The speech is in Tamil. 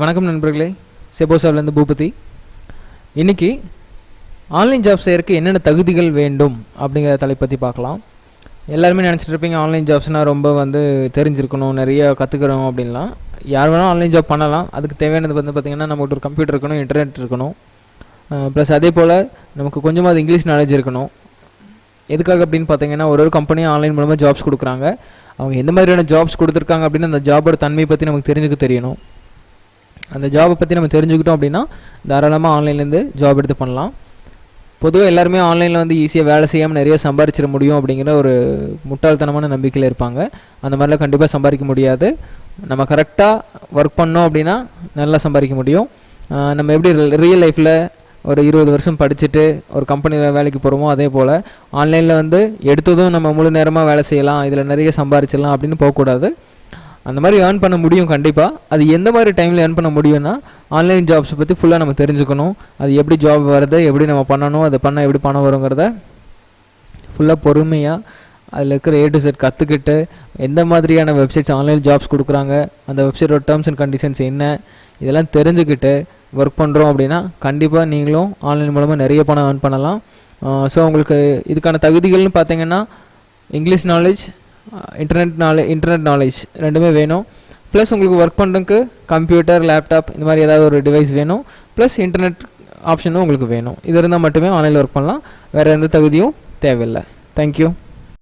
வணக்கம் நண்பர்களே செபோசாவிலேருந்து பூபதி. இன்றைக்கி ஆன்லைன் ஜாப் செய்கிறதுக்கு என்னென்ன தகுதிகள் வேண்டும் அப்படிங்கிற தலை பற்றி பார்க்கலாம். எல்லாருமே நினச்சிட்டு இருப்பீங்க ஆன்லைன் ஜாப்ஸ்னால் ரொம்ப வந்து தெரிஞ்சிருக்கணும் நிறைய கற்றுக்கிறோம் அப்படின்லாம். யார் வேணாலும் ஆன்லைன் ஜாப் பண்ணலாம். அதுக்கு தேவையானது வந்து பார்த்திங்கன்னா நம்மகிட்ட ஒரு கம்ப்யூட்டர் இருக்கணும் இன்டர்நெட் இருக்கணும். ப்ளஸ் அதே போல் நமக்கு கொஞ்சமாவது இங்கிலீஷ் நாலேஜ் இருக்கணும். எதுக்காக அப்படின்னு பார்த்தீங்கன்னா ஒரு ஒரு கம்பெனியும் ஆன்லைன் மூலமாக ஜாப்ஸ் கொடுக்குறாங்க. அவங்க எந்த மாதிரியான ஜாப்ஸ் கொடுத்துருக்காங்க அப்படின்னு அந்த ஜாபோட தன்மையை பற்றி நமக்கு தெரிஞ்சுக்க தெரியணும். அந்த ஜாபை பற்றி நம்ம தெரிஞ்சுக்கிட்டோம் அப்படின்னா தாராளமாக ஆன்லைன்லேருந்து ஜாப் எடுத்து பண்ணலாம். பொதுவாக எல்லாருமே ஆன்லைனில் வந்து ஈஸியாக வேலை செய்யாமல் நிறைய சம்பாரிச்சிட முடியும் அப்படிங்கிற ஒரு முட்டாள்தனமான நம்பிக்கையில் இருப்பாங்க. அந்த மாதிரிலாம் கண்டிப்பாக சம்பாதிக்க முடியாது. நம்ம கரெக்டாக ஒர்க் பண்ணோம் அப்படின்னா நல்லா சம்பாதிக்க முடியும். நம்ம எப்படி ரியல் லைஃப்பில் ஒரு இருபது வருஷம் படிச்சுட்டு ஒரு கம்பெனியில் வேலைக்கு போகிறோமோ அதே போல் ஆன்லைனில் வந்து எடுத்ததும் நம்ம முழு நேரமாக வேலை செய்யலாம் இதில் நிறைய சம்பாரிச்சிடலாம் அப்படின்னு போகக்கூடாது. அந்த மாதிரி ஏர்ன் பண்ண முடியும் கண்டிப்பாக அது எந்த மாதிரி டைமில் ஏர்ன் பண்ண முடியும்னா ஆன்லைன் ஜாப்ஸை பற்றி ஃபுல்லாக நம்ம தெரிஞ்சுக்கணும். அது எப்படி ஜாப் வருது எப்படி நம்ம பண்ணணும் அதை பண்ணால் எப்படி பணம் வருங்கிறத ஃபுல்லாக பொறுமையாக அதில் இருக்கிற ஏ டு செட் கற்றுக்கிட்டு எந்த மாதிரியான வெப்சைட்ஸ் ஆன்லைன் ஜாப்ஸ் கொடுக்குறாங்க அந்த வெப்சைட்டோட டேர்ம்ஸ் அண்ட் கண்டிஷன்ஸ் என்ன இதெல்லாம் தெரிஞ்சுக்கிட்டு ஒர்க் பண்ணுறோம் அப்படின்னா கண்டிப்பாக நீங்களும் ஆன்லைன் மூலமாக நிறைய பணம் ஏர்ன் பண்ணலாம். ஸோ உங்களுக்கு இதுக்கான தகுதிகள்னு பார்த்தீங்கன்னா இங்கிலீஷ் நாலேஜ் இன்டர்நெட் நாலே இன்டர்நெட் நாலேஜ் ரெண்டுமே வேணும். ப்ளஸ் உங்களுக்கு ஒர்க் பண்ணுறதுக்கு கம்ப்யூட்டர் லேப்டாப் இந்த மாதிரி ஏதாவது ஒரு டிவைஸ் வேணும். ப்ளஸ் இன்டர்நெட் ஆப்ஷனும் உங்களுக்கு வேணும். இது இருந்தால் மட்டுமே ஆன்லைனில் ஒர்க் பண்ணலாம். வேறு எந்த தகுதியும் தேவையில்லை. தேங்க்யூ